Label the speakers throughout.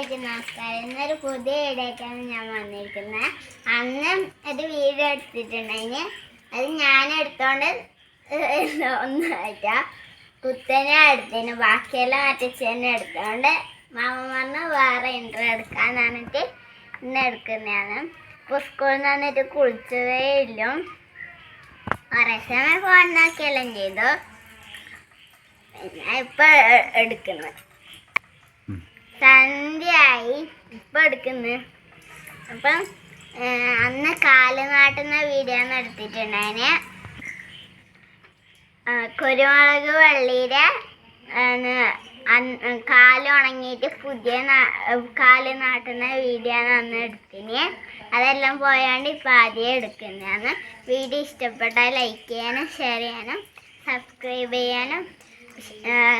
Speaker 1: എല്ലാവർക്കും നമസ്കാരം ഇന്നൊരു പുതിയ വീഡിയോക്കാണ് ഞാൻ വന്നിരിക്കുന്നത് അന്ന് ഒരു വീഡിയോ എടുത്തിട്ടുണ്ടെങ്കിൽ അത് ഞാൻ എടുത്തോണ്ട് ഒന്നായിട്ട കുത്തനെ എടുത്തിന്. ബാക്കിയെല്ലാം മറ്റച്ചനെ എടുത്തോണ്ട് മാമ പറഞ്ഞ് വേറെ ഇൻട്രോ എടുക്കാൻ പറഞ്ഞിട്ട് ഇന്ന് എടുക്കുന്നതാണ്. ഇപ്പോൾ സ്കൂളിൽ നിന്ന് വന്നിട്ട് കുളിച്ചതേ ഇല്ല. കുറേ സമയം ഫോൺ ചെയ്തു. ഞാൻ ഇപ്പോൾ എടുക്കുന്നത്. സന്ധ്യയായി ഇപ്പൊ എടുക്കുന്നു. അപ്പം അന്ന് കാൽ നാട്ടുന്ന വീഡിയോ ആ, കുരുമുളക് വള്ളിയുടെ കാൽ ഉണങ്ങിയിട്ട് പുതിയ കാൽ നാട്ടുന്ന വീഡിയോ അന്ന് എടുത്തിന്. അതെല്ലാം പോയാണ്ട് ഇപ്പം ആദ്യം എടുക്കുന്നതാണ്. വീഡിയോ ഇഷ്ടപ്പെട്ടാൽ ലൈക്ക് ചെയ്യാനും ഷെയർ ചെയ്യാനും സബ്സ്ക്രൈബ് ചെയ്യാനും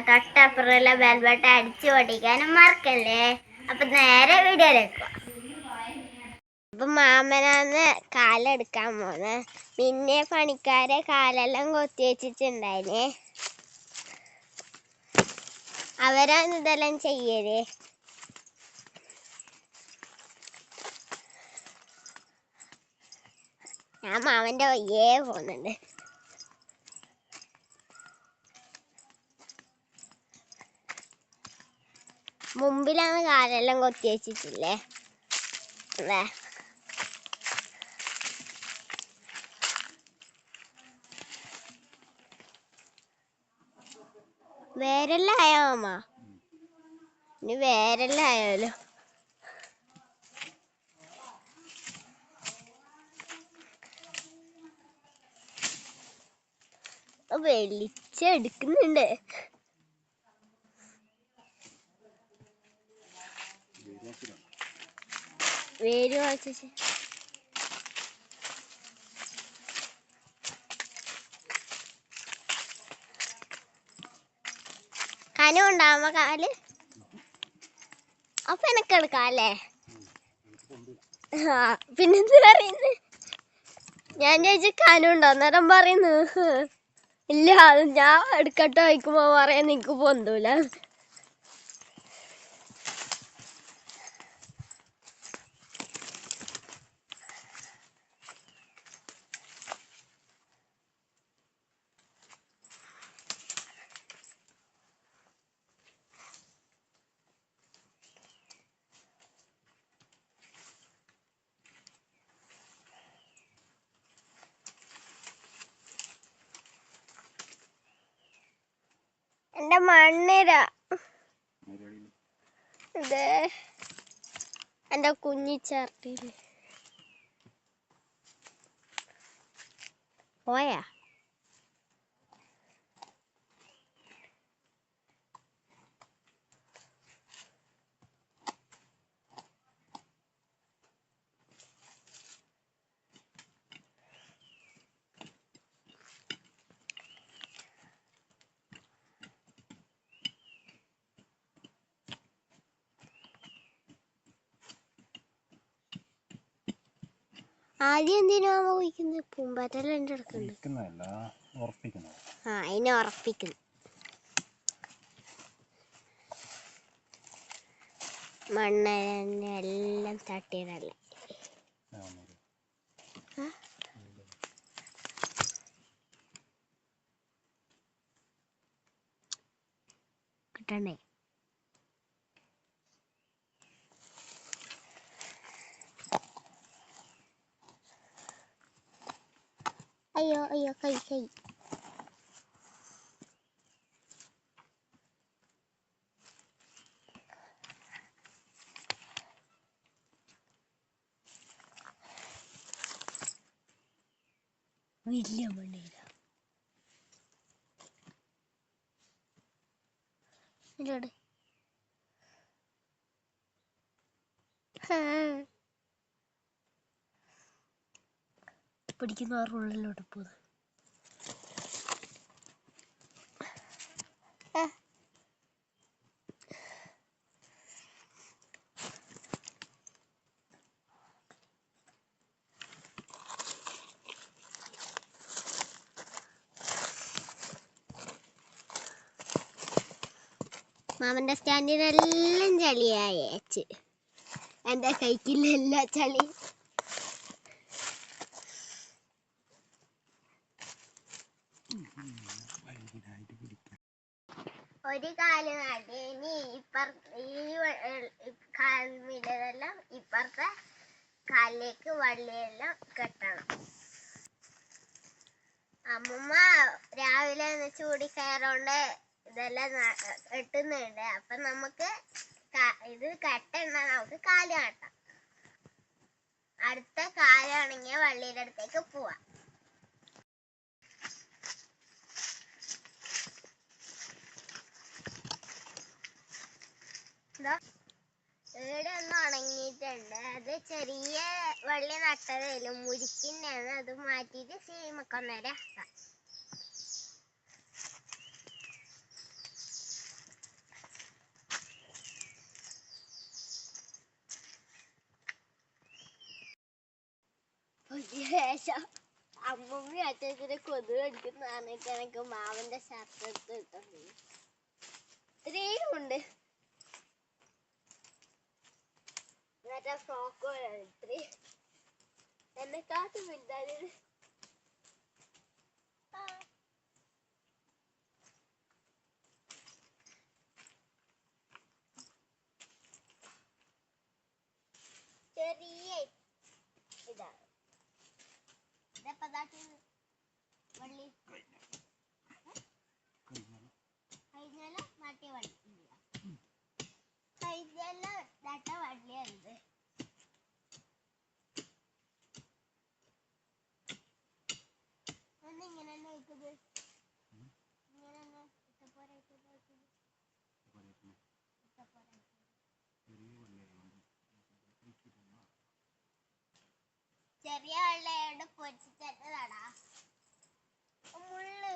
Speaker 1: തൊട്ടപ്പുറമുള്ള ബെൽബട്ട അടിച്ചു പൊടിക്കാനും മറക്കല്ലേ? അപ്പൊ നേരെ വീഡിയോയിലേക്ക് അപ്പൊ മാമനാന്ന് കാലെടുക്കാൻ പോന്നെ. പിന്നെ പണിക്കാരെ കാലെല്ലാം കൊത്തി വെച്ചിട്ടുണ്ടായിനെ അവരാണ് ഇതെല്ലാം ചെയ്യൽ? ഞാൻ മാമന്റെ വയ്യേ പോകുന്നുണ്ട്. മുമ്പിലാണ് കാലെല്ലാം കൊത്തി വെച്ചിട്ടില്ലേ? അതെ വേരെല്ലാം ആയോ ഇനി വേരെല്ലാം ആയാലോ വെളിച്ചെടുക്കുന്നുണ്ട് വേര് വളച്ച് കനം കാൽ? അപ്പൊ എനക്ക് എടുക്കാം അല്ലേ? പിന്നെന്ത് പറയുന്നു? ഞാൻ ചോദിച്ചു കനം ഉണ്ടോ? അന്നേരം പറയുന്നു. ഇല്ല ഞാൻ എടുക്കട്ടോ വയ്ക്കുമ്പോ പറയാൻ നിക്ക് പൊന്തൂല. എന്റെ മണ്ണിര. ഇത് കുഞ്ഞി കുഞ്ഞിച്ചേർട്ടിൽ പോയാ? ആദ്യം എന്തിനാ പോയിക്കുന്നത് പൂമ്പാറ്റെല്ലാം എന്റെ അടുക്കുണ്ട്
Speaker 2: ഉറപ്പിക്കുന്നത്
Speaker 1: ആ അതിനെ ഉറപ്പിക്കുന്നു. മണ്ണിനെ എല്ലാം തട്ടിയതല്ലേ? കിട്ടണ്ടേ? അയ്യോ അയ്യോ കൈ കൈ വലിയ ഇങ്ങോട്ട്. ഇരിക്കുന്നു ആ റോളിലോട്ട് പോകുന്നത് മാമന്റെ സ്റ്റാൻഡിനെല്ലാം ചളിയായി അച്ഛൻ എന്റെ കൈക്കിലെല്ലാം ചളി. ഒരു കാൽ നടീനി ഇപ്പർ ഈ കാൽമിലെല്ലാം ഇപ്പുറത്തെ കാലിലേക്ക് വള്ളിയെല്ലാം കെട്ടണം. അമ്മമ്മ രാവിലെ ചൂടി കയറോണ്ട് ഇതെല്ലാം കെട്ടുന്നുണ്ട്. അപ്പൊ നമുക്ക് ഇത് കെട്ടണ്ട. നമുക്ക് കാൽ കെട്ടാം. അടുത്ത കാലാണെങ്കിൽ വള്ളിയുടെ അടുത്തേക്ക് പോവാം. ഇവിടെ ഒന്ന് ഉണങ്ങിയിട്ടുണ്ട്. അത് ചെറിയ വള്ളി നട്ടതേലും മുരിക്കുന്നതാണ് അത് മാറ്റിയിട്ട് സീമൊക്കെ ഒന്നേരം ആക്കാം. ശേഷം അമ്മമ്മ അച്ഛനെ കൊതു മാവന്റെ ശാസ്ത്രത്തിൽ ഇട്ടുണ്ട് ഇത്രയും ഉണ്ട്. മറ്റേ ഫ്രോക്ക് പോലെ ഇത്രയും എന്നെക്കാട്ടും വലുതാണ് ആ. ചെറിയ ഇതാണ് ഇതപ്പോ ഇതാക്കിയത് വള്ളി
Speaker 2: കഴിഞ്ഞാൽ
Speaker 1: കഴിഞ്ഞാലോ മാറ്റിയ വള്ളി ഇല്ല കഴിഞ്ഞാലോ നട്ട വള്ളിയാണിത് ഒന്ന് ഇങ്ങനെ തന്നെ വെക്കുന്നത് ഇങ്ങനെ തന്നെ ഇട്ടപ്പോരെ ഇട്ടപ്പോരെ
Speaker 2: ചെറിയ വള്ളിയായതുകൊണ്ട് പിടിച്ചിരുന്ന
Speaker 1: ചെറിയ വെള്ളയോട് പൊരിച്ചിട്ടതാടാ മുള്ള്.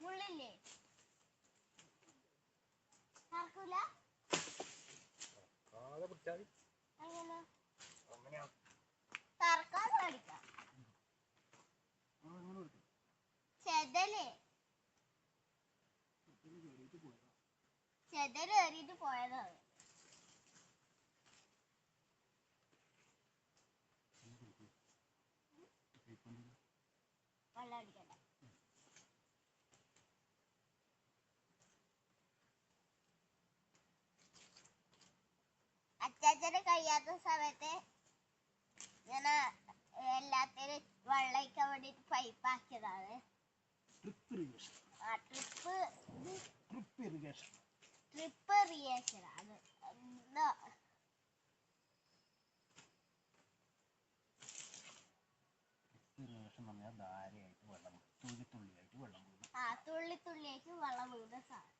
Speaker 1: മുള്ളില്ലേ? നടക്കൂല
Speaker 2: കാതെ പിടിച്ചാൽ
Speaker 1: അങ്ങനെ
Speaker 2: അങ്ങനെയാ.
Speaker 1: തറക്കാതെ പഠിക്കാം
Speaker 2: അങ്ങനെ എടുത്തു
Speaker 1: ചെതൽ.
Speaker 2: കയറിയിട്ട് പോയതാ.
Speaker 1: ചെതൽ ഏറിയിട്ട് പോയതാണ് വെള്ളം അടിക്കണ്ട അച്ചാച്ചന് കഴിയാത്ത സമയത്ത് ഇങ്ങനെ എല്ലാത്തിനും വെള്ളയ്ക്കാൻ വേണ്ടിട്ട് പൈപ്പ് ആക്കിയതാണ്.
Speaker 2: ട്രിപ്പ് ഇറിഗേഷൻ
Speaker 1: ആ ട്രിപ്പ്
Speaker 2: ട്രിപ്പ് ഇറിഗേഷൻ
Speaker 1: ട്രിപ്പ് റിയേഷൻ ആണ്. എന്താ?
Speaker 2: ഇറിഗേഷൻ പറഞ്ഞാൽ ധാരയായിട്ട് വെള്ളം തുള്ളി തുള്ളിയായിട്ട് വെള്ളം പോകുന്നു
Speaker 1: ആ തുള്ളി തുള്ളിയേക്ക് വെള്ളം വീഴുന്ന സാധനം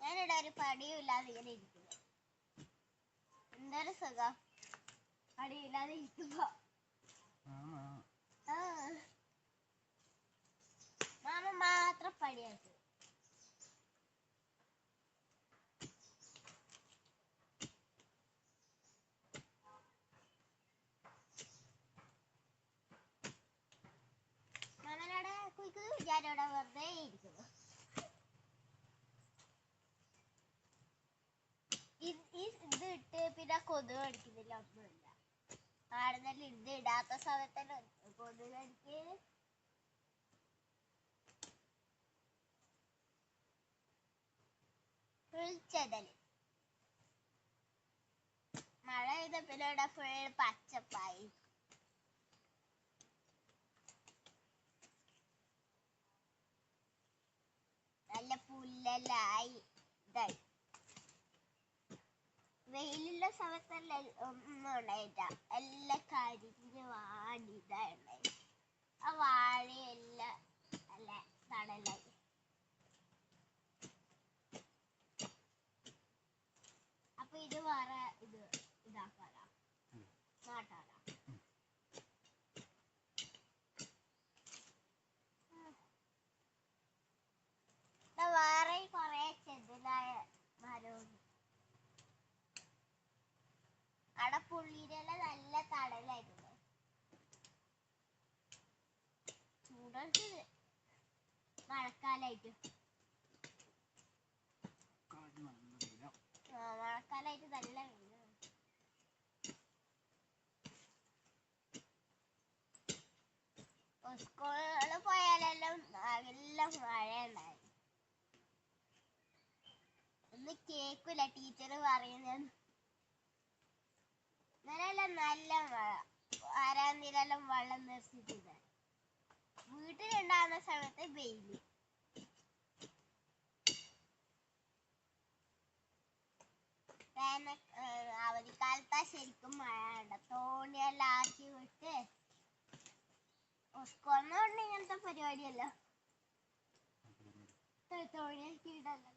Speaker 1: ഞാനിവിടെ ഒരു പടിയും ഇല്ലാതെ ഇങ്ങനെ ഇരിക്കുന്നു. എന്തൊരു സുഖം. പടിയില്ലാതെ ഇരിക്കുമ്പോ. മാമ മാത്രം പടിയാക്കി ഞാനിവിടെ വെറുതെ ഇരിക്കുന്നു. ഇത് ഇട്ട് പിന്നെ കൊതുക് കടിക്കുന്നില്ല ഒന്നുമില്ല. ആടുന്നല്ല ഇത് ഇടാത്ത സമയത്തന്നെ കൊതുക് ചെതൽ. മഴ പെയ്ത പിന്നെ ഇവിടെ ഫുൾ പച്ചപ്പായി. ആയി ഇതായി വെയിലുള്ള സമയത്തല്ല ഒന്നും ഉണ്ടായിട്ട എല്ലാം കരിഞ്ഞ് വാടി ഇതായി ആ വാഴയെല്ലാം അല്ല തണലായി. അപ്പൊ ഇത് വേറെ ഇത് ഇതാക്കാനാ.
Speaker 2: ഉം.
Speaker 1: നാട്ടാലാ വേറെ കൊറേ ചെതിലായ ഉള്ളിയിലെല്ലാം നല്ല തടലായിട്ടുണ്ട് ചൂടെടുത്തത് മഴക്കാലായിട്ട്. ആ മഴക്കാലായിട്ട് നല്ല വെയിലാണ് പോയാലെല്ലാം നല്ല മഴ ഉണ്ടായി ഒന്ന് കേക്കൂല ടീച്ചർ പറയുന്നത്. ഇന്നലെല്ലാം നല്ല മഴ ആരാന്തിരെല്ലാം വെള്ളം നിറച്ചിട്ടില്ല വീട്ടിലുണ്ടാകുന്ന സമയത്ത് വെയിൽ. അവധിക്കാലത്താ ശരിക്കും മഴ ഉണ്ട് തോണിയെല്ലാം ആക്കി വിട്ട് സ്കൂളിൽ കൊണ്ട് ഇങ്ങനത്തെ പരിപാടിയല്ലോ. തോണിയാക്കി ഇടല്ലോ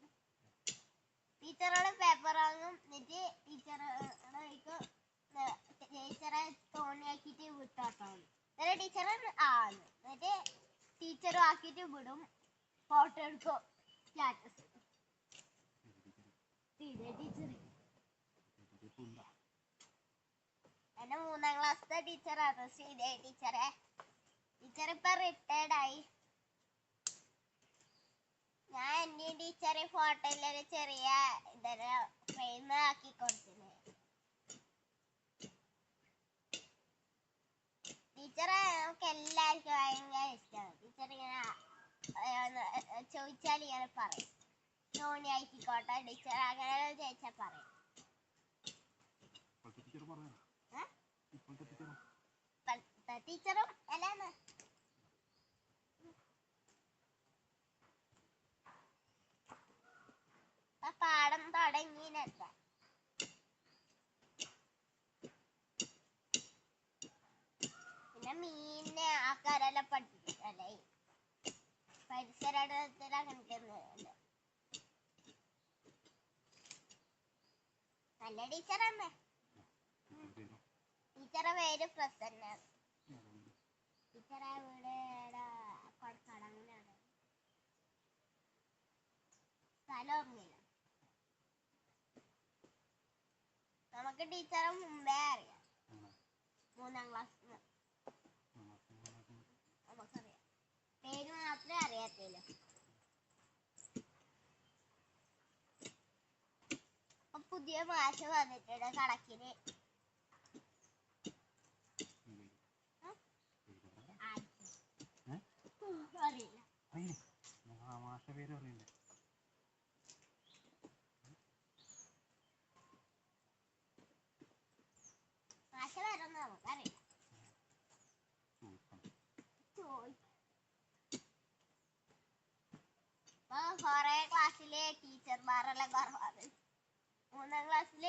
Speaker 1: ടീച്ചറോട് പേപ്പർ വാങ്ങും. എന്നിട്ട് ടീച്ചറോട് ടീച്ചറെ തോണിയാക്കിയിട്ട് വിട്ടാട്ടോ എന്നിട്ട് ടീച്ചർ ആണ് എന്നിട്ട് ടീച്ചറും ആക്കിയിട്ട് വിടും. ഫോട്ടോ എടുക്കും. സ്റ്റാറ്റസ്. ടീച്ചർ എന്റെ മൂന്നാം ക്ലാസ്സിലെ ടീച്ചറാണ് ശ്രീദേവി ടീച്ചറെ. ടീച്ചർ ഇപ്പൊ റിട്ടയർഡ് ആയി. ഞാൻ എന്റെ ടീച്ചറെ ഫോട്ടോയിൽ ഒരു ചെറിയ ഇതൊരു ഫ്രെയിം ആക്കി കൊടുത്തിന് ടീച്ചറെ നമുക്ക് എല്ലാവർക്കും ഭയങ്കര ഇഷ്ടമാണ് ടീച്ചർ ഇങ്ങനെ ചോദിച്ചാൽ ഇങ്ങനെ പറയും ധോണി ആയിക്കോട്ടെ ടീച്ചർ അങ്ങനെ ചോദിച്ചാൽ പറയും ടീച്ചറും അല്ലാന്ന് പാഠം തുടങ്ങിനല്ല പിന്നെ മീനിനെ ആൾക്കാരെല്ലാം പഠിപ്പിക്കല്ലേ പരിസരത്തിൽ അങ്ങനത്തെ നല്ല ടീച്ചറാണ്. ടീച്ചറെ പേര് പ്രസന്ന. ടീച്ചറെ വീട് കൊടക്കാട് അങ്ങനെയാണ് സ്ഥലം ഓർമ്മയില്ല. നമുക്ക് ടീച്ചറെ മുമ്പേ അറിയാം. മൂന്നാം ക്ലാസ്സിൽ നമുക്കറിയാം പേര് ഇപ്പൊ പുതിയ മാഷ് വന്നിട്ടുണ്ട് കണക്കിന്. അറിയില്ല.
Speaker 2: മാഷ പേര് അറിയണ്ടേ
Speaker 1: കൊറേ ക്ലാസ്സിലെ ടീച്ചർമാരെല്ലാം കുറവാണ്. മൂന്നാം ക്ലാസ്സിൽ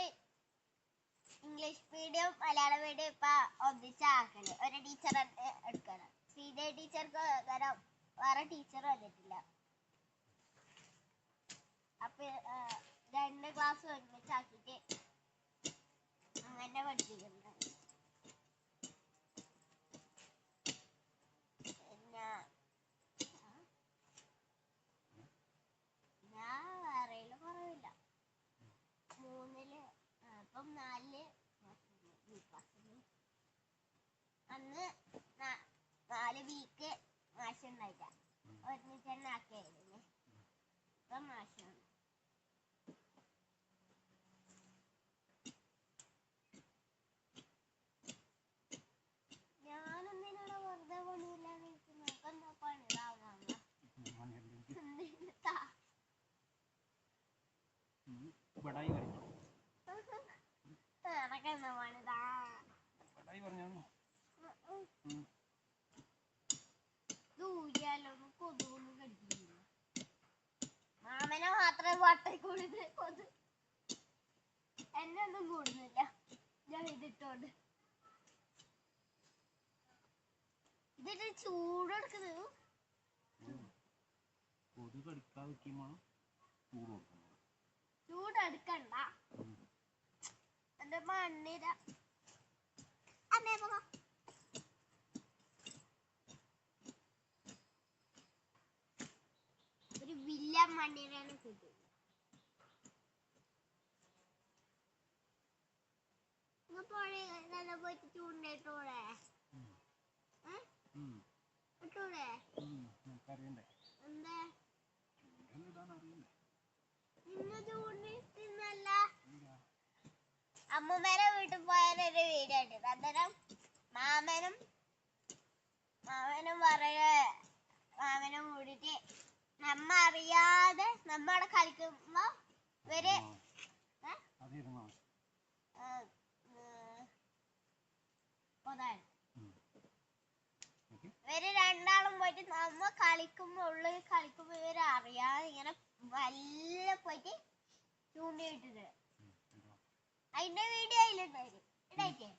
Speaker 1: ഇംഗ്ലീഷ് മീഡിയം മലയാളം മീഡിയം ഇപ്പൊ ഒന്നിച്ചാക്കൽ ഒരു ടീച്ചർ എടുക്കണം. ശ്രീദേവി ടീച്ചർക്ക് പകരം വേറെ ടീച്ചർ വന്നിട്ടില്ല. അപ്പൊ രണ്ട് ക്ലാസ് ഒരുമിച്ചാക്കിട്ട് അങ്ങനെ പഠിപ്പിക്കുന്നുണ്ട് പിന്നെ ആ, ഞാൻ വേറെയിൽ കുറവില്ല മൂന്നിൽ ആ, ഇപ്പം നാലിൽ അന്ന് നാല് വീക്ക് മാഷുണ്ടായില്ല. ഒരുമിച്ച് തന്നെ ആക്കിയായിരുന്നു. ഇപ്പം മാഷാണ് ഞാനെന്തിനാണ് വെറുതെ പണിയില്ലാതെ നിൽക്കുന്നത് എന്താ പണിതാവാ
Speaker 2: ബടായി കളിക്കണം
Speaker 1: എനക്കെന്താ പണിതാ
Speaker 2: ബടായി പറഞ്ഞാ
Speaker 1: ദൂരെയാലൊന്നും കൊതുകൊന്നും കടിക്കുന്നില്ല മാമനെ മാത്രമേ വട്ടയിൽ കൂടുന്നത് കൊതു. എന്നെ ഒന്നും കൂടുന്നില്ല. ഞാൻ ഇതിട്ടോണ്ട്. ഇതിട്ട് ചൂടെടുക്കുന്നത്
Speaker 2: കൊതു കടിക്കാതിരിക്കുമ്പോൾ ചൂട് കൊടുക്കണം
Speaker 1: ചൂടെടുക്കണ്ട മണ്ണിര. അമ്മേ പോകാം. ഒരു വില്ല മണ്ണിരാണ് കിട്ടും പുഴ പോയിട്ട് ചൂണ്ടയിട്ടൂടെ. ഇട്ടൂടെ? എന്താ? ഇന്ന്
Speaker 2: ഇല്ല.
Speaker 1: അമ്മൂമ്മേടെ വീട്ടിൽ പോയാലൊരു വീഡിയോ ഉണ്ട് അന്നേരം മാമനും മാമനും പറയ മാമനും കൂടിയിട്ട് നമ്മ അറിയാതെ നമ്മടെ കളിക്കുമ്പോ
Speaker 2: ഇവർ.
Speaker 1: ഇവർ രണ്ടാളും പോയിട്ട് നമ്മ കളിക്കുമ്പോ ഉള്ളിൽ കളിക്കുമ്പോ ഇവർ അറിയാതെ ഇങ്ങനെ വല്ല പോയിട്ട് ചൂണ്ടിയിട്ടത് ഇടായിട്ടേ വീഡിയോ.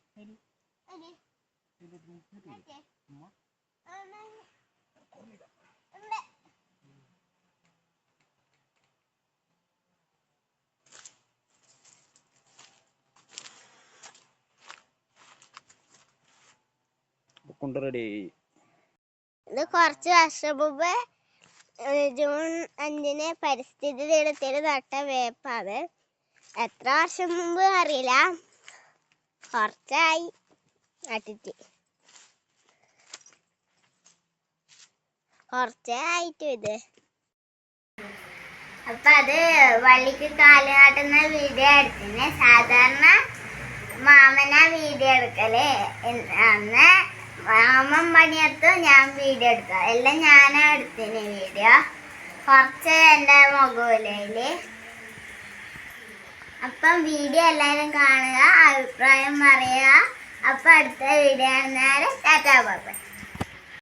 Speaker 2: കൊണ്ട് റെഡി
Speaker 1: ഇത് കുറച്ച് വർഷം മുമ്പ് ജൂൺ അഞ്ചിന് പരിസ്ഥിതി ദിനത്തിന് നട്ട വേപ്പാണ്. എത്ര വർഷം മുമ്പ് അറിയില്ല. കുറച്ചായി. നട്ടിട്ട് കുറച്ചേ ആയിട്ടും ഇത്. അപ്പൊ അത് വള്ളിക്ക് കാൽ നാട്ടുന്ന വീഡിയോ എടുത്തിന്. സാധാരണ മാമന വീഡിയോ എടുക്കൽ. അന്ന് മാമൻ പണിയെടുത്തു ഞാൻ വീഡിയോ എടുക്കാം. എല്ലാം ഞാനാ എടുത്തിന് വീഡിയോ കുറച്ച് എന്റെ മുഖവിലയിൽ. അപ്പം വീഡിയോ എല്ലാവരും കാണുക അഭിപ്രായം പറയുക. അപ്പം അടുത്ത വീഡിയോ കാണുന്നവരെ ടാറ്റാ ബൈ.